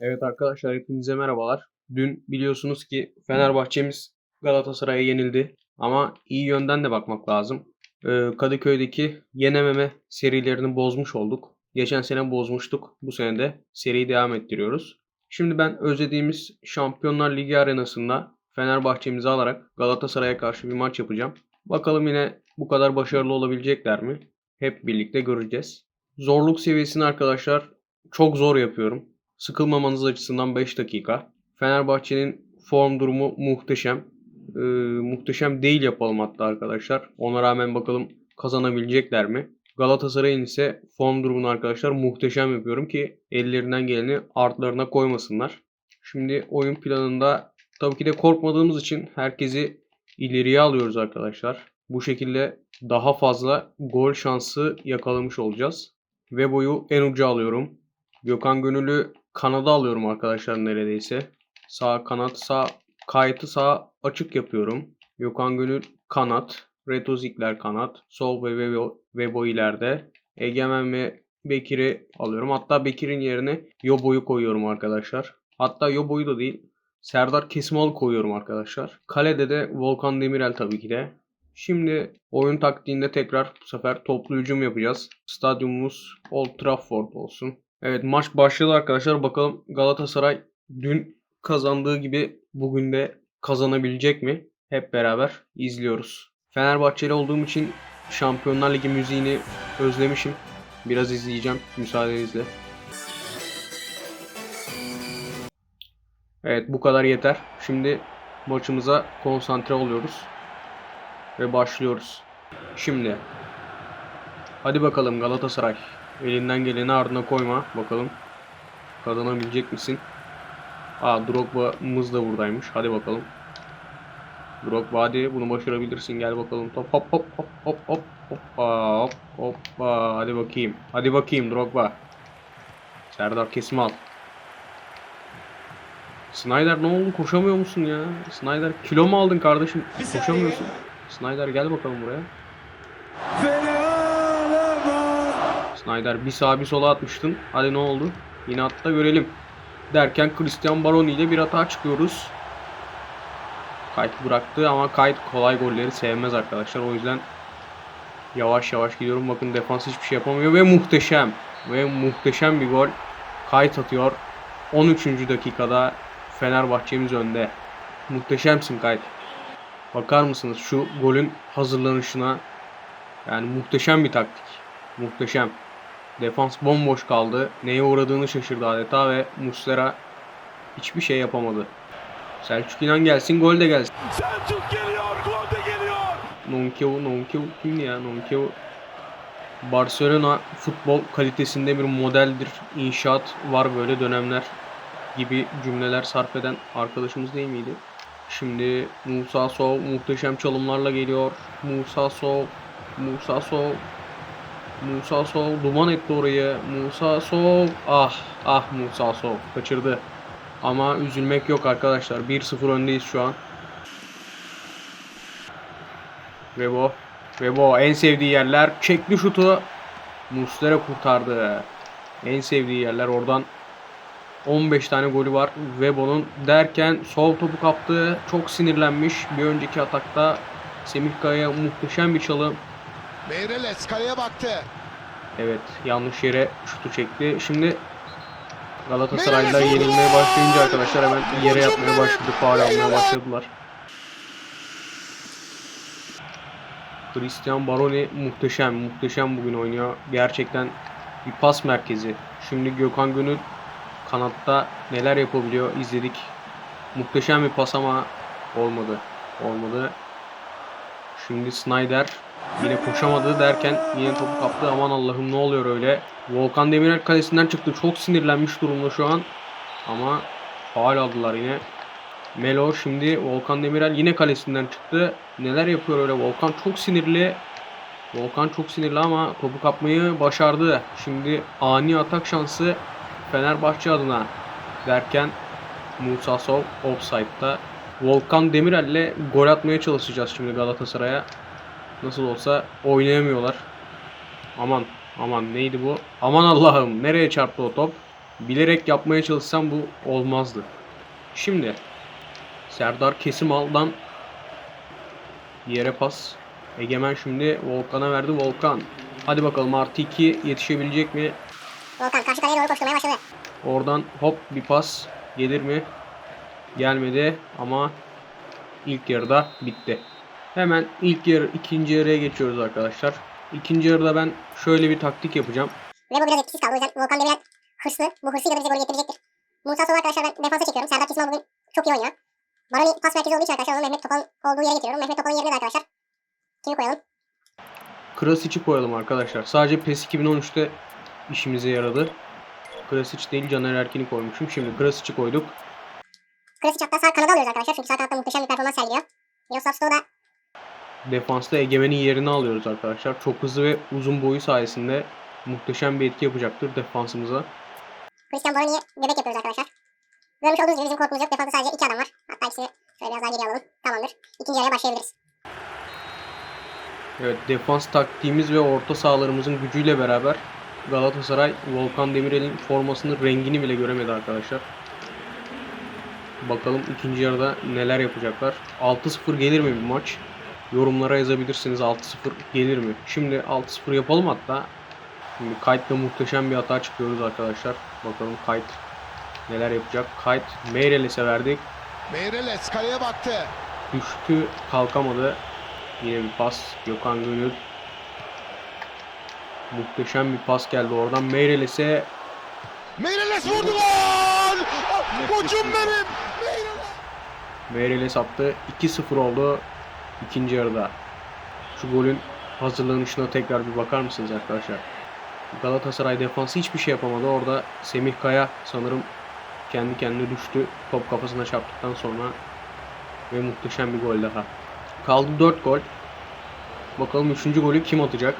Evet arkadaşlar hepinize merhabalar. Dün biliyorsunuz ki Fenerbahçe'miz Galatasaray'a yenildi. Ama iyi yönden de bakmak lazım. Ee, Kadıköy'deki yenememe serilerini bozmuş olduk. Geçen sene bozmuştuk. Bu sene de seriyi devam ettiriyoruz. Şimdi ben özlediğimiz Şampiyonlar Ligi arenasında Fenerbahçe'mizi alarak Galatasaray'a karşı bir maç yapacağım. Bakalım yine bu kadar başarılı olabilecekler mi? Hep birlikte göreceğiz. Zorluk seviyesini arkadaşlar çok zor yapıyorum. Sıkılmamanız açısından 5 dakika. Fenerbahçe'nin form durumu muhteşem. Ee, muhteşem değil yapalım hatta arkadaşlar. Ona rağmen bakalım kazanabilecekler mi? Galatasaray'ın ise form durumunu arkadaşlar muhteşem yapıyorum ki ellerinden geleni artlarına koymasınlar. Şimdi oyun planında tabii ki de korkmadığımız için herkesi ileriye alıyoruz arkadaşlar. Bu şekilde daha fazla gol şansı yakalamış olacağız. Ve boyu en uca alıyorum. Gökhan Gönül'ü kanada alıyorum arkadaşlar neredeyse. Sağ kanat sağ kayıtı sağ açık yapıyorum. Gökhan Gönül kanat. Reto Zikler kanat. Sol ve Vebo, Vebo ileride. Egemen ve Bekir'i alıyorum. Hatta Bekir'in yerine Yobo'yu koyuyorum arkadaşlar. Hatta Yobo'yu da değil. Serdar Kesmalı koyuyorum arkadaşlar. Kalede de Volkan Demirel tabii ki de. Şimdi oyun taktiğinde tekrar bu sefer toplu hücum yapacağız. Stadyumumuz Old Trafford olsun. Evet maç başladı arkadaşlar. Bakalım Galatasaray dün kazandığı gibi bugün de kazanabilecek mi? Hep beraber izliyoruz. Fenerbahçeli olduğum için Şampiyonlar Ligi müziğini özlemişim. Biraz izleyeceğim müsaadenizle. Evet bu kadar yeter. Şimdi maçımıza konsantre oluyoruz. Ve başlıyoruz. Şimdi. Hadi bakalım Galatasaray. Elinden geleni ardına koyma. Bakalım. Kazanabilecek misin? Aa Drogba'mız da buradaymış. Hadi bakalım. Drogba hadi bunu başarabilirsin. Gel bakalım. Top hop hop hop hop hop hoppa hop hoppa. Hadi bakayım. Hadi bakayım Drogba. Serdar Kesmal. Snyder ne oldu? Koşamıyor musun ya? Snyder kilo mu aldın kardeşim? Koşamıyorsun. Snyder gel bakalım buraya. Snyder bir sağa bir sola atmıştın. Hadi ne oldu? Yine atla görelim. Derken Christian Baroni ile bir hata çıkıyoruz. Kayıt bıraktı ama Kayıt kolay golleri sevmez arkadaşlar. O yüzden yavaş yavaş gidiyorum. Bakın defans hiçbir şey yapamıyor ve muhteşem. Ve muhteşem bir gol. Kayıt atıyor. 13. dakikada Fenerbahçe'miz önde. Muhteşemsin Kayıt. Bakar mısınız şu golün hazırlanışına? Yani muhteşem bir taktik. Muhteşem. Defans bomboş kaldı. Neye uğradığını şaşırdı adeta ve Muslera hiçbir şey yapamadı. Selçuk İnan gelsin, gol de gelsin. Selçuk geliyor, gol de geliyor. Nonkev, Nonkev kim ya? Nonkev Barcelona futbol kalitesinde bir modeldir. İnşaat var böyle dönemler gibi cümleler sarf eden arkadaşımız değil miydi? Şimdi Musa Sov muhteşem çalımlarla geliyor. Musa Sov, Musa Sov, Musa Sov duman etti orayı. Musa Sov, ah ah Musa Sov kaçırdı. Ama üzülmek yok arkadaşlar. 1-0 öndeyiz şu an. Vebo. Vebo en sevdiği yerler. Çekli şutu. Muslera kurtardı. En sevdiği yerler oradan 15 tane golü var Vebo'nun derken sol topu kaptı. Çok sinirlenmiş. Bir önceki atakta Semih Kaya'ya muhteşem bir çalım. Meireles kaleye baktı. Evet yanlış yere şutu çekti. Şimdi Galatasaray'la yenilmeye başlayınca arkadaşlar hemen yere yatmaya başladı. Faal almaya başladılar. Christian Baroni muhteşem, muhteşem bugün oynuyor. Gerçekten bir pas merkezi. Şimdi Gökhan Gönül kanatta neler yapabiliyor izledik. Muhteşem bir pas ama olmadı. Olmadı. Şimdi Snyder yine koşamadı derken yine topu kaptı. Aman Allah'ım ne oluyor öyle. Volkan Demirel kalesinden çıktı. Çok sinirlenmiş durumda şu an. Ama faal aldılar yine. Melo şimdi Volkan Demirel yine kalesinden çıktı. Neler yapıyor öyle Volkan çok sinirli. Volkan çok sinirli ama topu kapmayı başardı. Şimdi ani atak şansı Fenerbahçe adına derken Musa Sov offside'da. Volkan Demirel'le gol atmaya çalışacağız şimdi Galatasaray'a. Nasıl olsa oynayamıyorlar. Aman aman neydi bu? Aman Allah'ım nereye çarptı o top? bilerek yapmaya çalışsam bu olmazdı. Şimdi Serdar Kesimal'dan yere pas. Egemen şimdi Volkan'a verdi. Volkan. Hadi bakalım artı 2 yetişebilecek mi? Volkan karşı kaleye doğru koşturmaya başladı. Oradan hop bir pas gelir mi? Gelmedi ama ilk yarıda bitti. Hemen ilk yarı ikinci yarıya geçiyoruz arkadaşlar. İkinci yarıda ben şöyle bir taktik yapacağım. Ve bu biraz etkisiz kaldı. O yüzden Volkan Demirel hırslı. Bu hırsıyla da bize golü getirecektir. Musa Sol arkadaşlar ben defansa çekiyorum. Serdar Kisman bugün çok iyi oynuyor. Baroni pas merkezi olduğu için arkadaşlar onu Mehmet Topal olduğu yere getiriyorum. Mehmet Topal'ın yerine de arkadaşlar kimi koyalım? Krasic'i koyalım arkadaşlar. Sadece PES 2013'te işimize yaradı. Krasic değil Caner Erkin'i koymuşum. Şimdi Krasic'i koyduk. Klasik hatta sağ kanada alıyoruz arkadaşlar. Çünkü sağ kanatta muhteşem bir performans sergiliyor. Miroslav Stoh da Defansta Egemen'in yerini alıyoruz arkadaşlar. Çok hızlı ve uzun boyu sayesinde muhteşem bir etki yapacaktır defansımıza. Christian Baroni'ye bebek yapıyoruz arkadaşlar. Görmüş olduğunuz gibi bizim korkumuz yok. Defansta sadece iki adam var. Hatta ikisini şöyle biraz daha geriye alalım. Tamamdır. İkinci yarıya başlayabiliriz. Evet defans taktiğimiz ve orta sahalarımızın gücüyle beraber Galatasaray Volkan Demirel'in formasının rengini bile göremedi arkadaşlar. Bakalım ikinci yarıda neler yapacaklar. 6-0 gelir mi bir maç? Yorumlara yazabilirsiniz 6-0 gelir mi? Şimdi 6-0 yapalım hatta. Şimdi Kayt'la muhteşem bir hata çıkıyoruz arkadaşlar. Bakalım Kayt neler yapacak. Kayt Meireles'e verdik. Meireles kaleye baktı. Düştü kalkamadı. Yine bir pas. Gökhan Gönül. Muhteşem bir pas geldi oradan. Meireles'e Meireles vurdu gol! Ah, Koçum benim! Meireles! Meireles attı. 2-0 oldu ikinci yarıda. Şu golün hazırlanışına tekrar bir bakar mısınız arkadaşlar? Galatasaray defansı hiçbir şey yapamadı. Orada Semih Kaya sanırım kendi kendine düştü. Top kafasına çarptıktan sonra ve muhteşem bir gol daha. Kaldı 4 gol. Bakalım 3. golü kim atacak?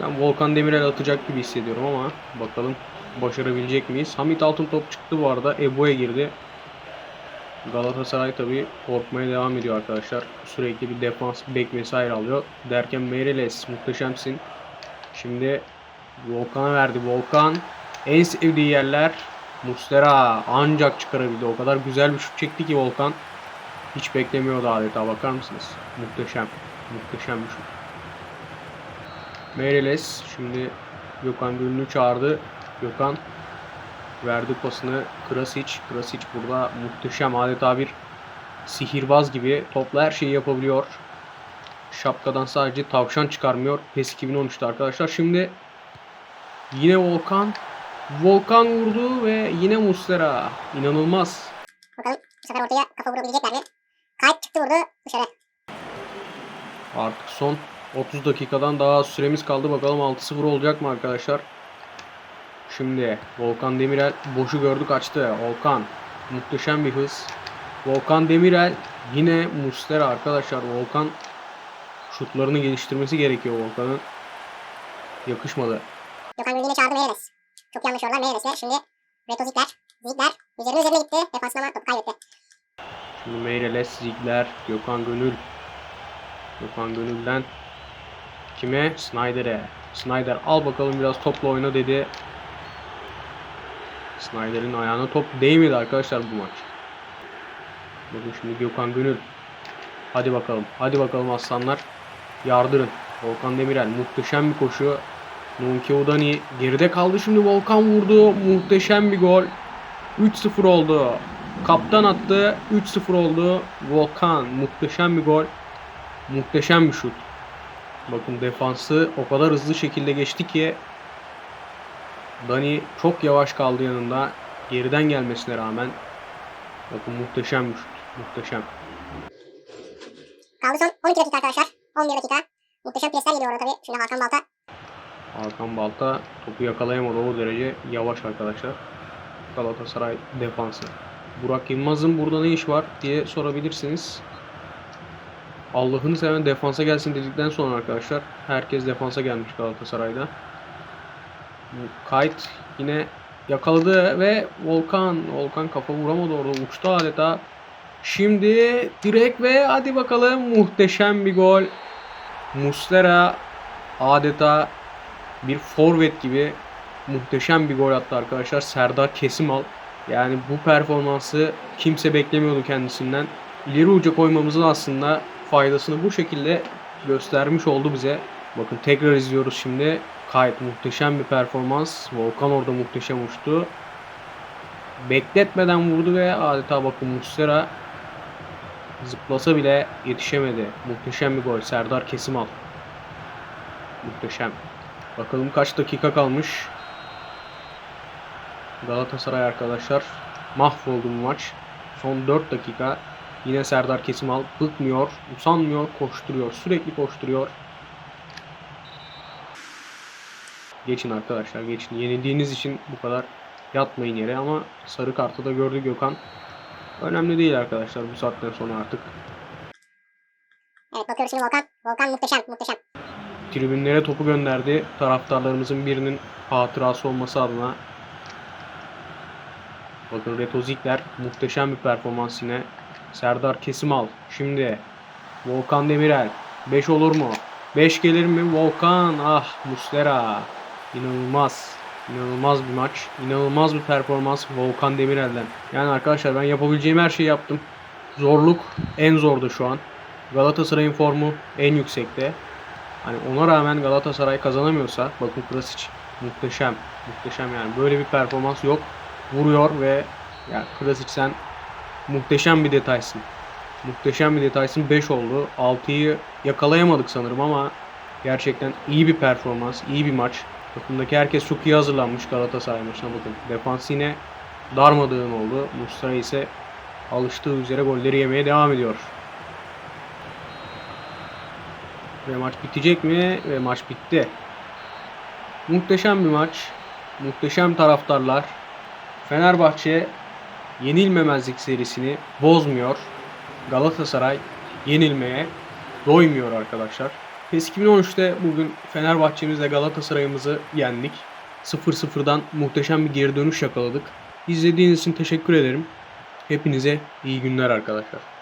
Ben Volkan Demirel atacak gibi hissediyorum ama bakalım başarabilecek miyiz? Hamit Altıntop çıktı bu arada. Ebo'ya girdi. Galatasaray tabi korkmaya devam ediyor arkadaşlar. Sürekli bir defans, bek vesaire alıyor. Derken Meireles muhteşemsin. Şimdi Volkan'a verdi. Volkan en sevdiği yerler Mustera ancak çıkarabildi. O kadar güzel bir şut çekti ki Volkan. Hiç beklemiyordu adeta bakar mısınız? Muhteşem. Muhteşem bir şut. Meireles şimdi Gökhan Gül'ünü çağırdı. Gökhan verdi pasını Krasic. Krasic burada muhteşem adeta bir sihirbaz gibi topla her şeyi yapabiliyor. Şapkadan sadece tavşan çıkarmıyor. PES 2013'te arkadaşlar. Şimdi yine Volkan. Volkan vurdu ve yine Muslera. İnanılmaz. Bakalım bu sefer ortaya kafa vurabilecekler mi? Kayıt çıktı vurdu dışarı. Artık son 30 dakikadan daha süremiz kaldı. Bakalım 6-0 olacak mı arkadaşlar? Şimdi Volkan Demirel boşu gördü kaçtı. Volkan muhteşem bir hız. Volkan Demirel yine Muslera arkadaşlar. Volkan şutlarını geliştirmesi gerekiyor Volkan'ın. Yakışmadı. Gökhan yine çağırdı Meireles. Çok yanlış oradan Meireles'le. Şimdi Reto Zikler. Zikler üzerine üzerine gitti. Defansına topu kaybetti. Şimdi Meireles, Ziegler, Gökhan Gönül. Gökhan Gönül'den kime? Snyder'e. Snyder al bakalım biraz topla oyna dedi. Snyder'in ayağına top değmedi arkadaşlar bu maç. Bakın şimdi Gökhan Gönül. Hadi bakalım. Hadi bakalım aslanlar. Yardırın. Volkan Demirel muhteşem bir koşu. Nunki Udani geride kaldı şimdi Volkan vurdu. Muhteşem bir gol. 3-0 oldu. Kaptan attı. 3-0 oldu. Volkan muhteşem bir gol. Muhteşem bir şut. Bakın defansı o kadar hızlı şekilde geçti ki Dani çok yavaş kaldı yanında. Geriden gelmesine rağmen bakın muhteşem bir şut. Muhteşem. Kaldı son 12 dakika arkadaşlar. 11 dakika. Muhteşem presler geliyor orada tabii. Şimdi Hakan Balta. Hakan Balta topu yakalayamadı o derece yavaş arkadaşlar. Galatasaray defansı. Burak Yılmaz'ın burada ne iş var diye sorabilirsiniz. Allah'ını seven defansa gelsin dedikten sonra arkadaşlar herkes defansa gelmiş Galatasaray'da. Kayt yine yakaladı ve Volkan Volkan kafa vuramadı orada uçtu adeta. Şimdi direkt ve hadi bakalım muhteşem bir gol. Muslera adeta bir forvet gibi muhteşem bir gol attı arkadaşlar. Serdar Kesimal. Yani bu performansı kimse beklemiyordu kendisinden. İleri uca koymamızın aslında faydasını bu şekilde göstermiş oldu bize. Bakın tekrar izliyoruz şimdi. Gayet muhteşem bir performans. Volkan orada muhteşem uçtu. Bekletmeden vurdu ve adeta bakın Muslera zıplasa bile yetişemedi. Muhteşem bir gol. Serdar Kesimal. Muhteşem. Bakalım kaç dakika kalmış. Galatasaray arkadaşlar mahvoldu bu maç. Son 4 dakika. Yine Serdar Kesimal bıkmıyor, usanmıyor, koşturuyor. Sürekli koşturuyor. Geçin arkadaşlar geçin. Yenildiğiniz için bu kadar yatmayın yere ama sarı kartı da gördü Gökhan. Önemli değil arkadaşlar bu saatten sonra artık. Evet bakıyoruz şimdi Volkan. Volkan muhteşem muhteşem. Tribünlere topu gönderdi. Taraftarlarımızın birinin hatırası olması adına. Bakın Reto Ziegler muhteşem bir performans yine. Serdar Kesimal. Şimdi Volkan Demirel. 5 olur mu? 5 gelir mi? Volkan. Ah Muslera. İnanılmaz. İnanılmaz bir maç. İnanılmaz bir performans Volkan Demirel'den. Yani arkadaşlar ben yapabileceğim her şeyi yaptım. Zorluk en zordu şu an. Galatasaray'ın formu en yüksekte. Hani ona rağmen Galatasaray kazanamıyorsa bakın Krasic muhteşem. Muhteşem yani. Böyle bir performans yok. Vuruyor ve ya Krasic sen muhteşem bir detaysın. Muhteşem bir detaysın. 5 oldu. 6'yı yakalayamadık sanırım ama gerçekten iyi bir performans, iyi bir maç. Takımdaki herkes çok iyi hazırlanmış Galatasaray maçına bakın. Defans yine darmadağın oldu. Muslera ise alıştığı üzere golleri yemeye devam ediyor. Ve maç bitecek mi? Ve maç bitti. Muhteşem bir maç. Muhteşem taraftarlar. Fenerbahçe yenilmemezlik serisini bozmuyor. Galatasaray yenilmeye doymuyor arkadaşlar. PES 2013'te bugün Fenerbahçe'mizle Galatasaray'ımızı yendik. 0-0'dan muhteşem bir geri dönüş yakaladık. İzlediğiniz için teşekkür ederim. Hepinize iyi günler arkadaşlar.